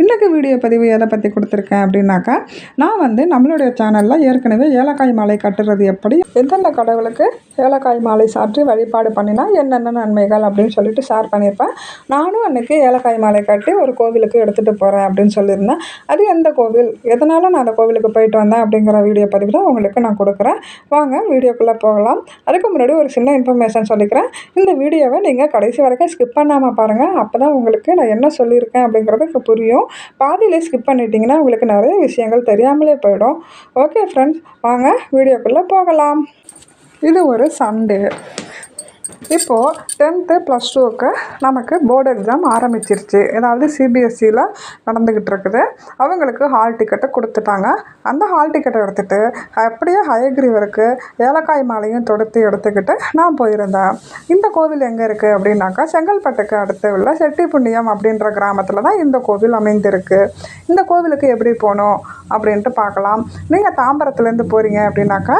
இன்றைக்கு வீடியோ பதிவு எதை பற்றி கொடுத்துருக்கேன் அப்படின்னாக்கா நான் வந்து நம்மளுடைய சேனலில் ஏற்கனவே ஏலக்காய் மாலை கட்டுறது எப்படி எந்தெந்த கடவுளுக்கு ஏலக்காய் மாலை சாற்றி வழிபாடு பண்ணினா என்னென்ன நன்மைகள் அப்படின்னு சொல்லிட்டு ஷேர் பண்ணியிருப்பேன். நானும் அன்றைக்கி ஏலக்காய் மாலை கட்டி ஒரு கோவிலுக்கு எடுத்துகிட்டு போகிறேன் அப்படின்னு சொல்லியிருந்தேன். அது எந்த கோவில் எதனால் நான் அந்த கோவிலுக்கு போயிட்டு வந்தேன் அப்படிங்கிற வீடியோ பதிவு தான் உங்களுக்கு நான் கொடுக்குறேன். வாங்க வீடியோக்குள்ளே போகலாம். அதுக்கு முன்னாடி ஒரு சின்ன இன்ஃபர்மேஷன் சொல்லிக்கிறேன். இந்த வீடியோவை நீங்கள் கடைசி வரைக்கும் ஸ்கிப் பண்ணாமல் பாருங்கள் அப்போ தான் உங்களுக்கு நான் என்ன சொல்லியிருக்கேன் அப்படிங்கிறது புரியும். பாதியிலே ஸ்கிப் பண்ணிட்டீங்கன்னா உங்களுக்கு நிறைய விஷயங்கள் தெரியாமலே போயிடும். ஓகே ஃப்ரெண்ட்ஸ் வாங்க வீடியோக்குள்ளே போகலாம். இது ஒரு சண்டே இப்போது டென்த்து ப்ளஸ் டூவுக்கு நமக்கு போர்டு எக்ஸாம் ஆரம்பிச்சிருச்சு. ஏதாவது சிபிஎஸ்சியில் நடந்துக்கிட்டு இருக்குது. அவங்களுக்கு ஹால் டிக்கெட்டை கொடுத்துட்டாங்க. அந்த ஹால் டிக்கெட்டை எடுத்துகிட்டு அப்படியே ஹயக்ரீவருக்கு ஏலக்காய் மாலையும் தொடுத்து எடுத்துக்கிட்டு நான் போயிருந்தேன். இந்த கோவில் எங்கே இருக்குது அப்படின்னாக்கா செங்கல்பட்டுக்கு அடுத்து உள்ள செட்டிப்புண்ணியம் அப்படின்ற கிராமத்தில் தான் இந்த கோவில் அமைந்திருக்கு. இந்த கோவிலுக்கு எப்படி போகணும் அப்படின்ட்டு பார்க்கலாம். நீங்கள் தாம்பரத்துலேருந்து போகிறீங்க அப்படின்னாக்கா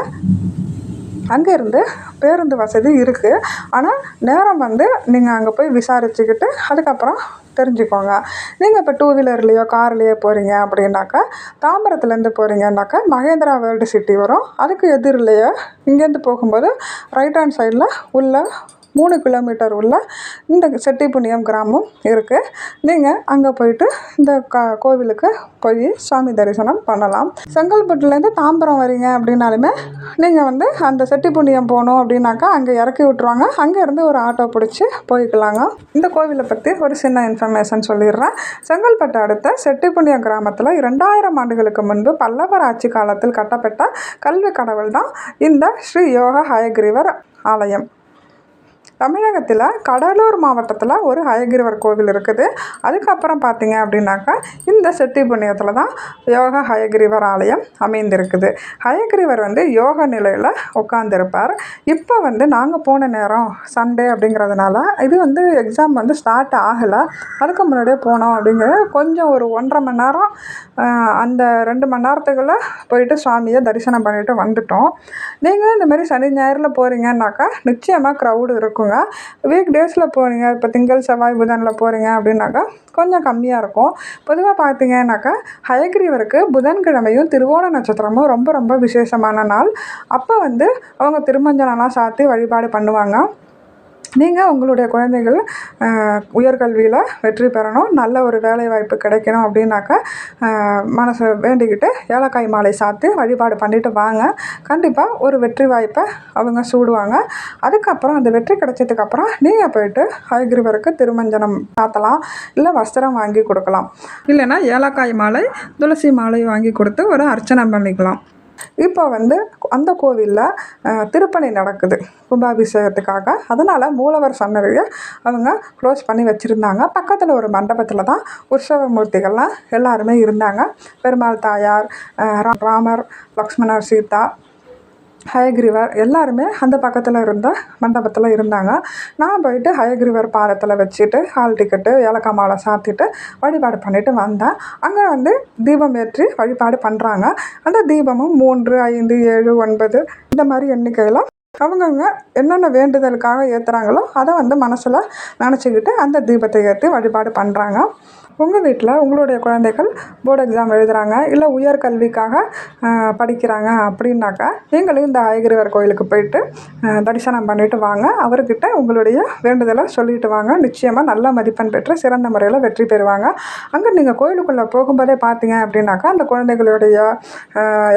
அங்கேருந்து பேருந்து வசதி இருக்குது ஆனால் நேரம் வந்து நீங்கள் அங்கே போய் விசாரிச்சுக்கிட்டு அதுக்கப்புறம் தெரிஞ்சுக்கோங்க. நீங்கள் இப்போ டூ வீலர்லேயோ கார்லேயோ போகிறீங்க அப்படின்னாக்கா தாம்பரத்துலேருந்து போகிறீங்கன்னாக்கா மகேந்திரா வேர்ல்டு சிட்டி வரும். அதுக்கு எதிரிலேயே இங்கேருந்து போகும்போது ரைட் ஹேண்ட் சைடில் உள்ள மூணு கிலோமீட்டர் உள்ள இந்த செட்டிப்புண்ணியம் கிராமம் இருக்குது நீங்கள் அங்கே போயிட்டு இந்த க கோவிலுக்கு போய் சாமி தரிசனம் பண்ணலாம். செங்கல்பட்டுலேருந்து தாம்பரம் வரீங்க அப்படின்னாலுமே நீங்கள் வந்து அந்த செட்டிப்புண்ணியம் போகணும் அப்படின்னாக்கா அங்கே இறக்கி விட்ருவாங்க அங்கேருந்து ஒரு ஆட்டோ பிடிச்சி போய்க்கலாங்க. இந்த கோவிலை பற்றி ஒரு சின்ன இன்ஃபர்மேஷன் சொல்லிடுறேன். செங்கல்பட்டு அடுத்த செட்டிப்புண்ணியம் கிராமத்தில் இரண்டாயிரம் ஆண்டுகளுக்கு முன்பு பல்லவர் ஆட்சி காலத்தில் கட்டப்பட்ட கல்வி கடவுள் தான் இந்த ஸ்ரீ யோக ஹயக்ரீவர் ஆலயம். தமிழகத்தில் கடலூர் மாவட்டத்தில் ஒரு ஹயகிரிவர் கோவில் இருக்குது. அதுக்கப்புறம் பார்த்தீங்க அப்படின்னாக்கா இந்த செட்டிப்புண்ணியத்தில் தான் யோக ஹயகிரிவர் ஆலயம் அமைந்திருக்குது. ஹயகிரிவர் வந்து யோக நிலையில் உட்காந்துருப்பார் இப்போ வந்து நாங்கள் போன நேரம் சண்டே அப்படிங்கிறதுனால இது வந்து எக்ஸாம் வந்து ஸ்டார்ட் ஆகலை. அதுக்கு முன்னாடியே போனோம் அப்படிங்கிற கொஞ்சம் ஒரு ஒன்றரை மணி நேரம் அந்த ரெண்டு மணி நேரத்துக்குள்ளே போயிட்டு சுவாமியை தரிசனம் பண்ணிவிட்டு வந்துட்டோம். நீங்கள் இந்த மாதிரி சனி ஞாயிறில் போகிறீங்கன்னாக்கா நிச்சயமாக க்ரௌடு இருக்குங்க வீக் டேஸில் போகிறீங்க இப்போ திங்கள் செவ்வாய் புதனில் போகிறீங்க அப்படின்னாக்கா கொஞ்சம் கம்மியாக இருக்கும். பொதுவாக பார்த்தீங்கன்னாக்கா ஹயக்ரீவருக்கு புதன்கிழமையும் திருவோண நட்சத்திரமும் ரொம்ப ரொம்ப விசேஷமான நாள். அப்போ வந்து அவங்க திருமஞ்சனெல்லாம் சாத்தி வழிபாடு பண்ணுவாங்க. நீங்கள் உங்களுடைய குழந்தைகள் உயர்கல்வியில் வெற்றி பெறணும் நல்ல ஒரு வேலை வாய்ப்பு கிடைக்கணும் அப்படின்னாக்கா மனசை வேண்டிக்கிட்டு ஏலக்காய் மாலை சாத்து வழிபாடு பண்ணிவிட்டு வாங்க. கண்டிப்பாக ஒரு வெற்றி வாய்ப்பை அவங்க சூடுவாங்க. அதுக்கப்புறம் அந்த வெற்றி கிடைச்சதுக்கப்புறம் நீங்கள் போயிட்டு ஹயகிரிவருக்கு திருமஞ்சனம் சாத்தலாம் இல்லை வஸ்திரம் வாங்கி கொடுக்கலாம். இல்லைன்னா ஏலக்காய் மாலை துளசி மாலை வாங்கி கொடுத்து ஒரு அர்ச்சனை பண்ணிக்கலாம். இப்போ வந்து அந்த கோவிலில் திருப்பணி நடக்குது. கும்பாபிஷேகத்துக்காக. அதனால் மூலவர் சன்னதியை அவங்க க்ளோஸ் பண்ணி வச்சுருந்தாங்க. பக்கத்தில் ஒரு மண்டபத்தில் தான் உற்சவ மூர்த்திகள்லாம் எல்லாருமே இருந்தாங்க. பெருமாள் தாயார் ராமர் லக்ஷ்மணர் சீதா ஹயக்ரிவர் எல்லாருமே அந்த பக்கத்தில் இருந்த மண்டபத்தில் இருந்தாங்க. நான் போயிட்டு ஹயக்ரிவர் பாதத்தில் வச்சுட்டு ஹால் டிக்கெட்டு ஏலக்காய் மாலை சாத்திட்டு வழிபாடு பண்ணிவிட்டு வந்தேன். அங்கே வந்து தீபம் ஏற்றி வழிபாடு பண்ணுறாங்க அந்த தீபமும் மூன்று ஐந்து ஏழு ஒன்பது இந்த மாதிரி எண்ணிக்கையில் அவங்கவுங்க என்னென்ன வேண்டுதலுக்காக ஏற்றுறாங்களோ அதை வந்து மனசில் நினச்சிக்கிட்டு அந்த தீபத்தை ஏற்றி வழிபாடு பண்ணுறாங்க உங்கள் வீட்டில் உங்களுடைய குழந்தைகள் போர்டு எக்ஸாம் எழுதுகிறாங்க இல்லை உயர்கல்விக்காக படிக்கிறாங்க அப்படின்னாக்கா நீங்களும் இந்த ஐகிரிவர் கோயிலுக்கு போயிட்டு தரிசனம் பண்ணிவிட்டு வாங்க. அவர்கிட்ட உங்களுடைய வேண்டுதலை சொல்லிட்டு வாங்க. நிச்சயமாக நல்ல மதிப்பெண் பெற்று சிறந்த முறையில் வெற்றி பெறுவாங்க. அங்கே நீங்கள் கோயிலுக்குள்ளே போகும்போதே பார்த்தீங்க அப்படின்னாக்கா அந்த குழந்தைகளுடைய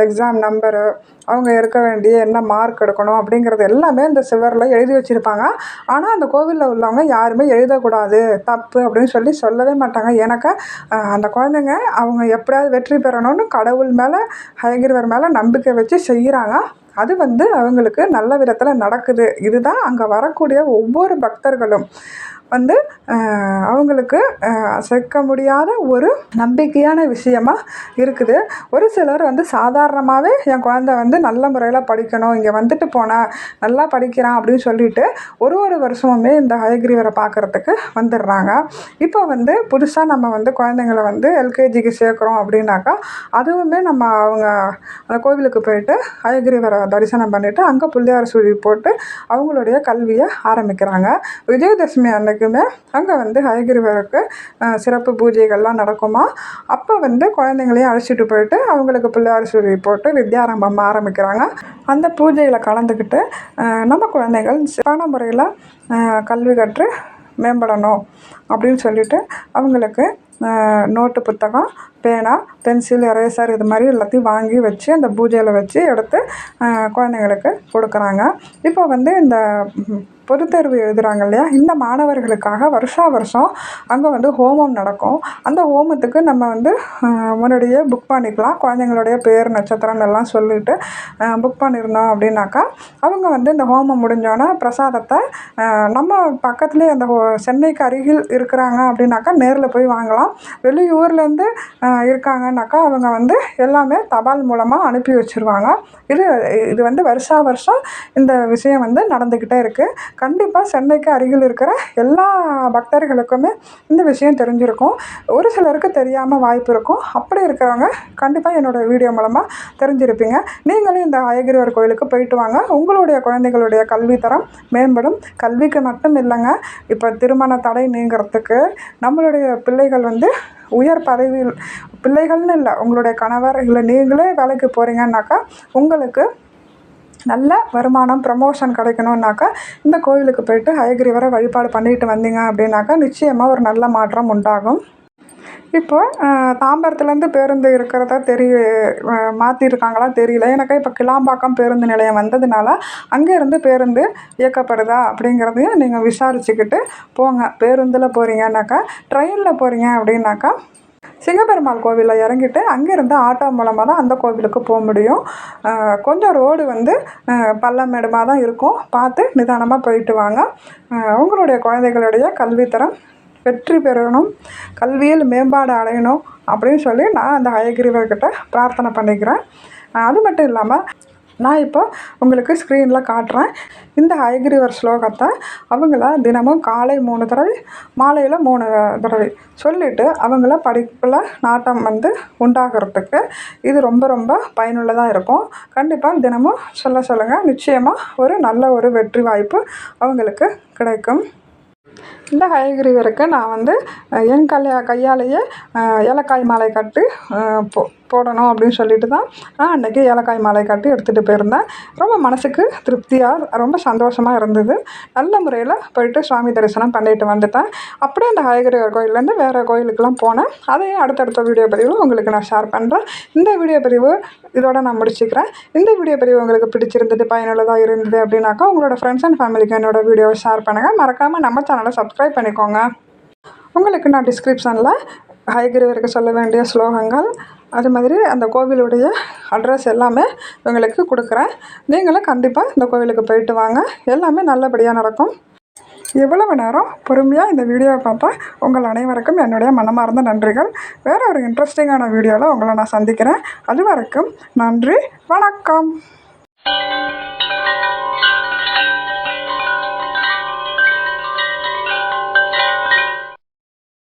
எக்ஸாம் நம்பரு அவங்க இருக்க வேண்டிய என்ன மார்க் எடுக்கணும் அப்படிங்கிறது எல்லாமே இந்த சிவரில் எழுதி வச்சுருப்பாங்க. ஆனால் அந்த கோவிலில் உள்ளவங்க யாருமே எழுதக்கூடாது. தப்பு அப்படின்னு சொல்லி சொல்லவே மாட்டாங்க. எனக்கு அந்த குழந்தைங்க அவங்க எப்படியாவது வெற்றி பெறணும்னு கடவுள் மேலே ஹயகிரிவர் மேலே நம்பிக்கை வச்சு செய்கிறாங்க அது வந்து அவங்களுக்கு நல்ல விதத்தில் நடக்குது. இதுதான் அங்கே வரக்கூடிய ஒவ்வொரு பக்தர்களும். வந்து அவங்களுக்கு அசைக்க முடியாத ஒரு நம்பிக்கையான விஷயமா இருக்குது. ஒரு சிலர் வந்து சாதாரணமாகவே என் குழந்தை வந்து நல்ல முறையில் படிக்கணும் இங்கே வந்துட்டு போனால் நல்லா படிக்கிறான் அப்படின்னு சொல்லிட்டு ஒரு ஒரு வருஷமுமே இந்த ஹயக்ரீவரை பார்க்குறதுக்கு வந்துடுறாங்க. இப்போ வந்து புதுசாக நம்ம வந்து குழந்தைங்கள வந்து எல்கேஜிக்கு சேர்க்குறோம் அப்படின்னாக்கா அதுவுமே நம்ம அவங்க அந்த கோவிலுக்கு போயிட்டு ஹயக்ரீவரை தரிசனம் பண்ணிவிட்டு அங்கே பிள்ளையார் சுழி போட்டு அவங்களுடைய கல்வியை ஆரம்பிக்கிறாங்க. விஜயதசமி இருக்குமே அங்கே வந்து ஹயகிரிவருக்கு சிறப்பு பூஜைகள்லாம் நடக்குமா? அப்போ வந்து குழந்தைங்களையும் அழைச்சிட்டு போயிட்டு அவங்களுக்கு பிள்ளையார் சுழி போட்டு வித்யாரம்பம் ஆரம்பிக்கிறாங்க. அந்த பூஜையில் கலந்துக்கிட்டு நம்ம குழந்தைகள் சிறப்பான முறையில் கல்வி கற்று மேம்படணும் அப்படின்னு சொல்லிட்டு அவங்களுக்கு நோட்டு புத்தகம் பேனா பென்சில் எரேசர் இது மாதிரி எல்லாத்தையும் வாங்கி வச்சு அந்த பூஜையில் வச்சு எடுத்து குழந்தைங்களுக்கு கொடுக்குறாங்க. இப்போ வந்து இந்த பொதுத்தேர்வு எழுதுகிறாங்க இல்லையா? இந்த மாணவர்களுக்காக வருஷா வருஷம் அங்கே வந்து ஹோமம் நடக்கும். அந்த ஹோமத்துக்கு நம்ம வந்து முன்னாடியே புக் பண்ணிக்கலாம். குழந்தைங்களுடைய பேர் நட்சத்திரம் எல்லாம் சொல்லிட்டு புக் பண்ணியிருந்தோம் அப்படின்னாக்கா அவங்க வந்து இந்த ஹோமம் முடிஞ்சோன்னே பிரசாதத்தை நம்ம பக்கத்துலேயே அந்த ஹோ சென்னைக்கு அருகில் இருக்கிறாங்க அப்படின்னாக்கா நேரில் போய் வாங்கலாம். வெளியூர்லேருந்து இருக்காங்கன்னாக்கா அவங்க வந்து எல்லாமே தபால் மூலமாக அனுப்பி வச்சுருவாங்க. இது இது வந்து வருஷா வருஷம் இந்த விஷயம் வந்து நடந்துக்கிட்டே இருக்குது கண்டிப்பாக சென்னைக்கு அருகில் இருக்கிற எல்லா பக்தர்களுக்குமே இந்த விஷயம் தெரிஞ்சிருக்கும். ஒரு சிலருக்கு தெரியாமல் வாய்ப்பு இருக்கும். அப்படி இருக்கிறவங்க கண்டிப்பாக என்னோடய வீடியோ மூலமாக தெரிஞ்சிருப்பீங்க. நீங்களும் இந்த அயகிரிவர் கோயிலுக்கு போயிட்டு வாங்க. உங்களுடைய குழந்தைகளுடைய கல்வி தரம் மேம்படும். கல்விக்கு மட்டும் இல்லைங்க இப்போ திருமண தடை நீங்கிறதுக்கு நம்மளுடைய பிள்ளைகள் வந்து உயர் பதவியில் பிள்ளைகள்னு இல்லை உங்களுடைய கணவர் இல்லை நீங்களே வேலைக்கு போகிறீங்கன்னாக்கா உங்களுக்கு நல்ல வருமானம் ப்ரமோஷன் கிடைக்கணுன்னாக்கா இந்த கோவிலுக்கு போயிட்டு ஹயகிரிவரை வழிபாடு பண்ணிட்டு வந்தீங்க அப்படின்னாக்கா நிச்சயமாக ஒரு நல்ல மாற்றம் உண்டாகும். இப்போ தாம்பரத்துலேருந்து பேருந்து இருக்கிறதா தெரிய மாற்றிருக்காங்களா தெரியல. எனக்கு இப்போ கிளாம்பாக்கம் பேருந்து நிலையம் வந்ததுனால அங்கேருந்து பேருந்து இயக்கப்படுதா அப்படிங்கிறதையும் நீங்கள் விசாரிச்சுக்கிட்டு போங்க. பேருந்தில் போகிறீங்கன்னாக்கா ட்ரெயினில் போகிறீங்க அப்படின்னாக்கா சிங்கப்பெருமாள் கோவிலில் இறங்கிட்டு அங்கேருந்து ஆட்டோ மூலமாக தான் அந்த கோவிலுக்கு போக முடியும். கொஞ்சம் ரோடு வந்து பள்ளமேடுமாக தான் இருக்கும். பார்த்து நிதானமாக போயிட்டு வாங்க. உங்களுடைய குழந்தைகளுடைய கல்வித்தரம் வெற்றி பெறணும் கல்வியில் மேம்பாடு அடையணும் அப்படின்னு சொல்லி நான் அந்த ஹயகிரிவர்கிட்ட பிரார்த்தனை பண்ணிக்கிறேன். அது மட்டும் இல்லாமல் நான் இப்போ உங்களுக்கு ஸ்க்ரீனில் காட்டுறேன். இந்த ஹயகிரிவர் ஸ்லோகத்தை அவங்கள தினமும் காலை மூணு தடவை மாலையில் மூணு தடவை சொல்லிவிட்டு அவங்கள படிப்பில் நாட்டம் வந்து உண்டாகிறதுக்கு இது ரொம்ப ரொம்ப பயனுள்ளதாக இருக்கும். கண்டிப்பாக தினமும் சொல்ல சொல்லுங்கள் நிச்சயமாக ஒரு நல்ல ஒரு வெற்றி வாய்ப்பு அவங்களுக்கு கிடைக்கும். இந்த ஹயகிரிவருக்கு நான் வந்து என் கல்யா கையாலேயே ஏலக்காய் மாலை கட்டு போ போடணும் அப்படின்னு சொல்லிட்டு தான் நான் அன்றைக்கி ஏலக்காய் மாலை கட்டி எடுத்துகிட்டு போயிருந்தேன். ரொம்ப மனசுக்கு திருப்தியாக ரொம்ப சந்தோஷமாக இருந்தது. நல்ல முறையில் போயிட்டு சுவாமி தரிசனம் பண்ணிட்டு வந்துட்டேன். அப்படியே அந்த ஹயகிரிவர் கோயிலேருந்து வேறு கோயிலுக்கெலாம் போனேன். அதையும் அடுத்தடுத்த வீடியோ பதிவில் உங்களுக்கு நான் ஷேர் பண்ணுறேன் இந்த வீடியோ பதிவு இதோட நான் முடிச்சுக்கிறேன். இந்த வீடியோ பதிவு உங்களுக்கு பிடிச்சிருந்தது பயனுள்ளதாக இருந்தது அப்படின்னாக்கா உங்களோட ஃப்ரெண்ட்ஸ் அண்ட் ஃபேமிலிக்கு என்னோட வீடியோவை ஷேர் பண்ணுங்கள் மறக்காமல் நம்ம சேனலை சப்ஸ்கிரைப் பண்ணிக்கோங்க. உங்களுக்கு நான் டிஸ்கிரிப்ஷனில் ஹைகிரிவருக்கு சொல்ல வேண்டிய ஸ்லோகங்கள் அது மாதிரி அந்த கோவிலுடைய அட்ரஸ் எல்லாமே உங்களுக்கு கொடுக்குறேன். நீங்களும் கண்டிப்பாக இந்த கோவிலுக்கு போயிட்டு வாங்க. எல்லாமே நல்லபடியாக நடக்கும். இவ்வளவு நேரம் பொறுமையாக இந்த வீடியோவை பார்த்தா உங்கள் அனைவருக்கும் என்னுடைய மனமார்ந்த நன்றிகள். வேறு ஒரு இன்ட்ரெஸ்டிங்கான வீடியோவில் உங்களை நான் சந்திக்கிறேன். அது வரைக்கும் நன்றி வணக்கம்.